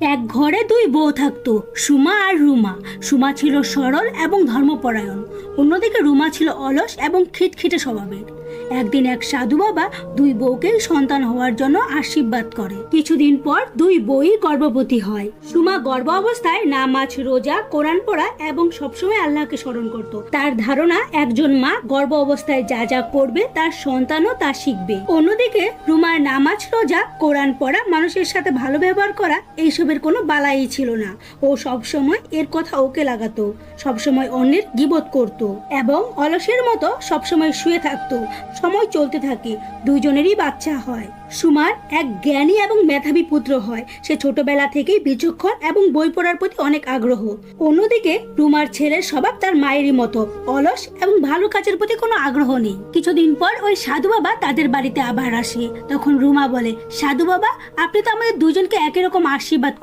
এক ঘরে দুই বউ থাকতো, সুমা আর রুমা। সুমা ছিল সরল এবং ধর্মপরায়ণ। অন্যদিকে রুমা ছিল অলস এবং খিটখিটে স্বভাবের। একদিন এক সাধু বাবা দুই বউকেই সন্তান হওয়ার জন্য আশীর্বাদ করে। কিছুদিন পর দুই বই গর্ভবতী হয়। সুমা গর্ভ অবস্থায় নামাজ, রোজা, কোরআন পড়া এবং সবসময় আল্লাহকে স্মরণ করত। তার ধারণা, একজন মা গর্ভ অবস্থায় যা যা করবে তার সন্তানও তা শিখবে। অন্যদিকে রুমার নামাজ, রোজা, কোরআন পড়া মানুষের সাথে ভালো ব্যবহার করা এইসবের কোনো বালাই ছিল না। ও সবসময় এর কথা ওকে লাগাতো। সবসময় অন্যের গিবত করত এবং অলসের মতো সবসময় শুয়ে থাকতো। সময় চলতে থাকে। দুইজনেরই বাচ্চা হয়। সুমার এক জ্ঞানী এবং মেধাবী পুত্র হয়। সে ছোটবেলা থেকেই বিচক্ষণ এবং বই পড়ার প্রতি অনেক আগ্রহ। অন্যদিকে রুমার ছেলের স্বভাব তার মায়েরই মতো। অলস এবং ভালো কাজের প্রতি কোনো আগ্রহ নেই। কিছুদিন পর ওই সাধু বাবা তাদের বাড়িতে আবার আসে। তখন রুমা বলে, সাধু বাবা, আপনি তো আমাদের দুজনকে একই রকম আশীর্বাদ